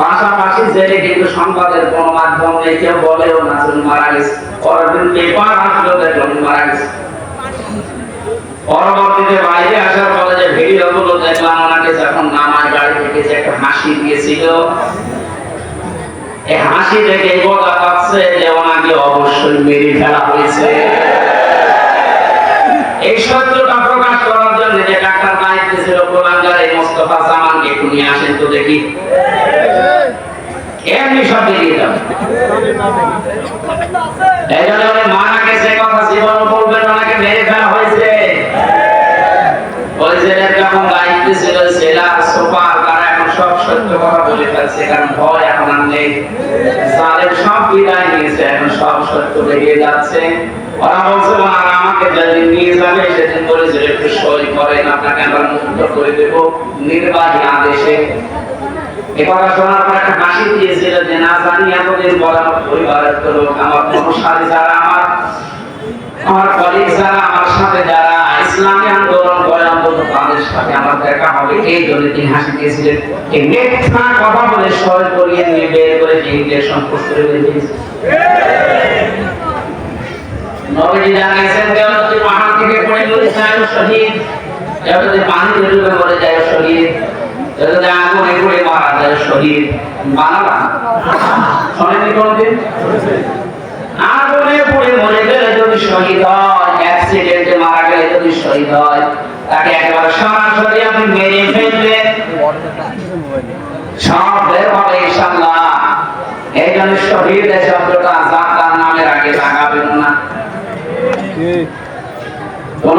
পাশাপাশি জেলে কিন্তু সংবাদের কোন মাধ্যম নেই, কেউ বলেও মারা গেছে। পরের দিন পেপার আসলো মারা গেছে। পরবর্তীতে বাইরে আসার পরে যে ভিডিও গুলো দেখলাম, ওনাকে যখন নামায় গাড়ি থেকে যে একটা হাসি দিয়েছিল, এই হাসি দেখে বোঝা যে ওনাকে অবশ্যই মেরে ফেলা হয়েছে। এই সত্যটা প্রকাশ করার জন্য যে ডাক্তার দায়িত্ব ছিল কোরআনগার এই মোস্তফা জামানকে একটু নিয়ে আসেন তো দেখি। কারণ ভয় এখন আর নেই। জালের সব বিদায় নিয়েছে, এখন সব সত্য বেরিয়ে যাচ্ছে। ওরা বলছে ওনারা আমাকে নিয়ে যাবে, সেদিন করেন আপনাকে আমরা মুক্ত করে দেব নির্বাহী আদেশে। এ কথা শোনার পর একটা হাসি দিয়েছিল যে, না জানি, এতদিন বলা পরিবারের তো লোক, আমার অনুসারী যারা, আমার আমার কলিগ যারা, আমার সাথে যারা, ইসলামী আন্দোলন করে অন্তত তাদের সাথে আমার দেখা হবে। এই জন্য তিনি হাসি দিয়েছিলেন। এই মিথ্যা কথা বলে সই করিয়ে নিয়ে বের করে যে ইঞ্জেকশন পোস্ট করে দিয়েছে নবীজি জানিয়েছেন যদি পাহাড় থেকে পড়ে শহীদ কেউ যদি পানিতে ডুবে মরে যায় শহীদ কেউ যদি আগুনে পড়ে মারা যায় শহীদ বানাবা শোনেনি কোনদিন আগুনে পড়ে মরে গেলে যদি শহীদ হয় অ্যাক্সিডেন্টে মারা গেলে যদি শহীদ হয় তাকে একবার সরাসরি আপনি মেরে ফেলবেন সব বের হবে ইনশাআল্লাহ। এই জন্য শহীদ শব্দটা জাকার নামের আগে লাগাবেন না। কোন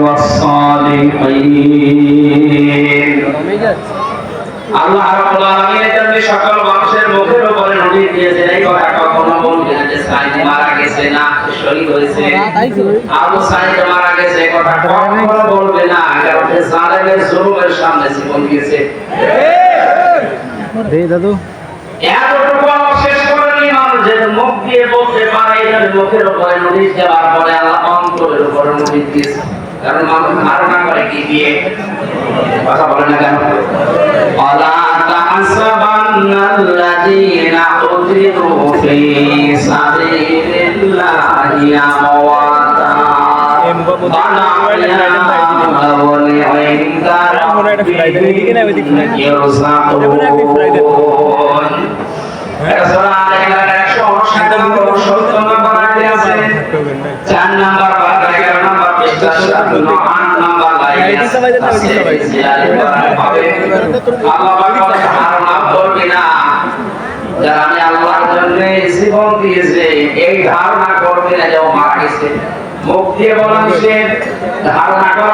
والصالحين আল্লাহ রাব্বুল আলামিন জন্য সকল মানুষের মুখের উপরে নবী দিয়েছেন এই কথা কখনো বলবে না যে সাইদ মারা গেছে না শহীদ হয়েছে আবু সাইদ মারা গেছে এই কথা কখনো বলবে না কারণ সে জালেমের জুলুমের সামনে জীবন দিয়েছে রে দাদু এতটুকু আমার শেষ মানুষের মুখ দিয়ে বলতে পারে এটার মুখের উপরে নোটিশ দেওয়ার পরে আল্লাহ অন্তরের উপরে দিয়েছে কারণ মানুষ ধারণা করে কি দিয়ে কথা বলে না কেন আমরা চার নাম্বার বা এগারো নাম্বার পৃষ্ঠা সাত আট নাম্বার লাইনে আছে তাফসীরে জিলালে বলা হবে আল্লাহ পাক বলে ধারণা করবি না যারা আমি আল্লাহর জন্য জীবন দিয়েছে এই ধারণা করবি না যে মারা গেছে মুখ দিয়ে বলা ধারণা করা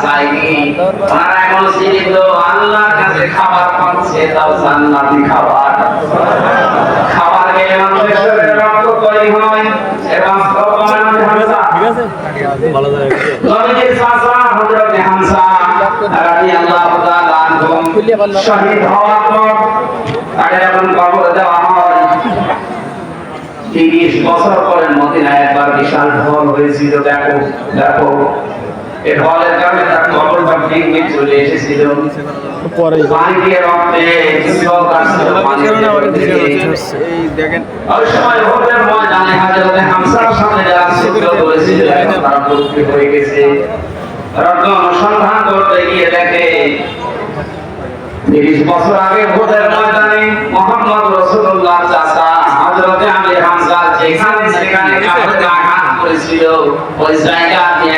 যায়নি ওনারা এখন জীবিত আল্লাহর কাছে খাবার পাচ্ছে তাও জান্নাতি খাবার। খাবার খেলে মানুষের রক্ত তৈরি হয় এ বাস্তব প্রমাণ হচ্ছে হামজা। ঠিক আছে? ভালো থাকে। নবীজির চাচা হযরত হামজা রাদিয়াল্লাহু তাআলা আনহু মারহুম শহীদ হওয়ার পর তাকে যখন কবর দেওয়া হয় তিরিশ বছর পরে মদিনায় একবার বিশাল ঢল হয়েছিল। দেখো দেখো। এই ঢলের কারণে তার কবরটা ভেঙে চলে এসেছিল। পরে পানি দিয়ে রক্তে পিস্তল কাটছিল পানি এই দেখেন। ওই সময় উহুদের ময়দানে হযরতে হামজার সামনে যারা যুদ্ধ করেছিল তারা মুক্তি হয়ে গেছে। রত্ন অনুসন্ধান করতে গিয়ে দেখে তিরিশ বছর আগে উহুদের ময়দানে মোহাম্মদ রসুল্লাহ চাচা হযরতে আমির হামজা যেখানে সেখানে আঘাত করেছিল। ওই জায়গা দিয়ে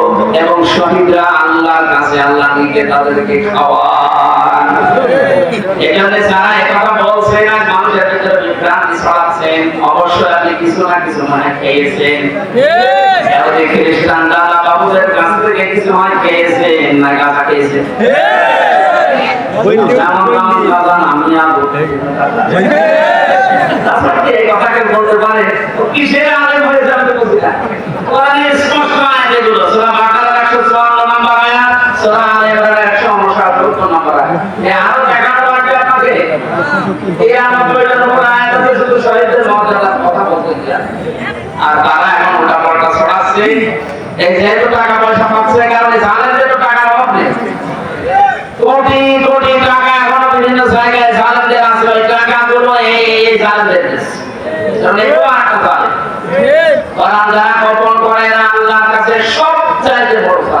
এবং শহীদরা আল্লাহর কাছে আল্লাহ দিকে তাদেরকে খাওয়ান। এখানে যারা একথা বলছেন আর মানুষের ভিতরে বিভ্রান্তি ছড়াচ্ছেন। অবশ্যই আপনি কিছু না কিছু মনে খেয়েছেন। খ্রিস্টান দাদা বাবুদের কাছ থেকে কিছু হয় খেয়েছেন না গাঁজা খেয়েছেন? যেমন যেমন আমি আর বলতে পারে? কিসের আলেম হয়ে যাবে কোরআনে স্পষ্ট আয়াত এগুলো সূরা বাকারার 154 নম্বর আয়াত সূরা আলে ইমরানের 169 নম্বর আয়াত এই আরও দেখানো লাগবে আপনাকে এই 90 নম্বর আয়াতে শুধু শহীদদের মর্যাদার কথা বলতে গিয়ে আর তারা এখন উল্টা পাল্টা ছড়াচ্ছে এই যেহেতু টাকা পয়সা পাচ্ছে কারণে জানেন যে টাকার অভাব টাকা বিভিন্ন জায়গায় জালেমদের আছে ওই টাকাগুলো এই জালেমদের যারা গোপন করে না আল্লাহর কাছে সব চাইতে বড় জালেম।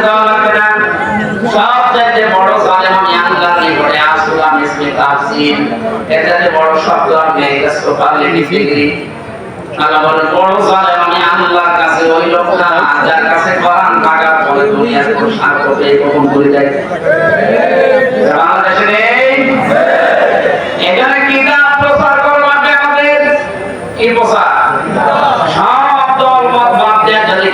যাওয়া লাগবে না সব চাইতে বড় সালেম আমি আল্লাহর নিকটে আসলাম ইসমে তাফসির এটাতে বড় শব্দ আমি এটা সুপারলেটিভ ডিগ্রি আল্লাহ বলেন বড় সালেম আমি আল্লাহর কাছে ওই লোকটা যার কাছে কোরআন থাকার পরে দুনিয়ার কোনো স্বার্থ পেয়ে কখন যায় বাংলাদেশে নেই এখানে কিতাব প্রচার করা আমাদের? কি প্রচার?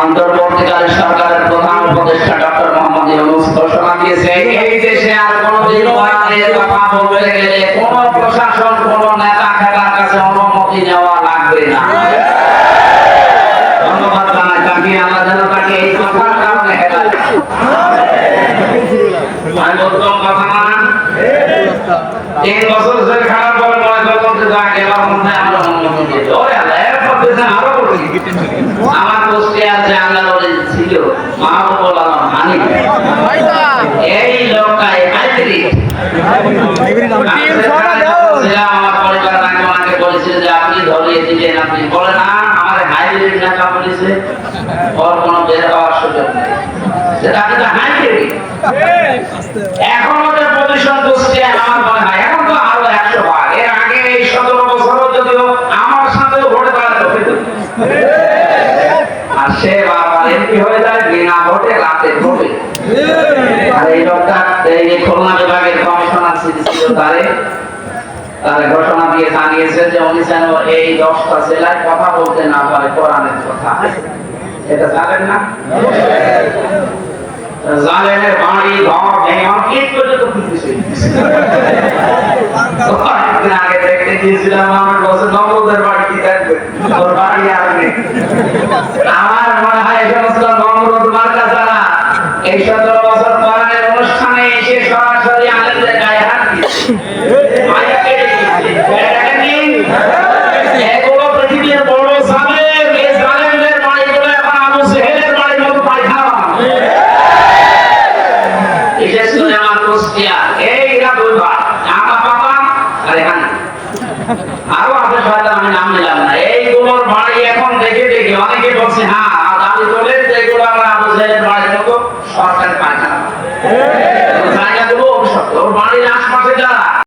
অন্তর্বর্তীকালীন সরকারের প্রধান উপদেষ্টা ডক্টর মোহাম্মদ ইউনূস ঘোষণা দিয়েছে, এই দেশে আর কোনোদিন কোরআনের কথা বলতে গেলে কোনো প্রশাসন, কোনো নেতা খেতার কাছে অনুমতি নেওয়া লাগবে না। ধন্যবাদ জানাই, তাকে আল্লাহ যেন তাকে এই কথার কারণে আমি বলতাম কথা মানা তিন বছর ধরে খারাপ করে মনে করে বলতে যায়, এবার মনে হয় আমরা অনুমতি দিয়েছে ওরে আল্লাহ এরপর দেশে আরও করছি আমার পোস্টে আছে আল্লাহ বলে ছিল মাহবুবুল আলম হানিফ এই লোকটা হাইব্রিড। আমার পরিবার নাকি ওনাকে বলেছে যে আপনি ধরিয়ে দিলেন আপনি বলে না আমার হাইব্রিড নেতা বলেছে ওর কোনো বের হওয়ার সুযোগ নেই। সেটা আপনি তো হাইব্রিড? এখন ওদের আমার মনে হয় এখন তো আরও একশো ভাগ এর আগে এই সতেরো বছর যদিও আমার সাথেও ভোটে দাঁড়াতে হতো আর সে বারবার এমপি হয়ে যায়, বিনা ভোটে, রাতে ভোটে। আর এই লোকটা, এই খুলনা বিভাগের কমিশনার ছিল তারে, তার ঘোষণা দিয়ে জানিয়েছে যে উনি যেন এই দশটা জেলায় কথা বলতে না পারে, কোরআনের কথা। এটা জানেন না? আগে দেখতে গিয়েছিলাম, আমার বছর নবদের বাড়ি কি থাকবে। ওর বাড়ি আর নেই। আমার মনে হয় সমস্ত নম্র তোমার কাছে না এই সতেরো বছর পরের অনুষ্ঠানে এসে সরাসরি আনন্দের গায়ে হাত আর এখানে। থেকে অনেকে বলছে হ্যাঁ আর তোলেন যে এগুলো আমরা আবু জাহেলের বাড়ির মতো সরকার পায় না। হ্যাঁ। জায়গাগুলো অভিশপ্ত ওর বাড়ির আশপাশে যারা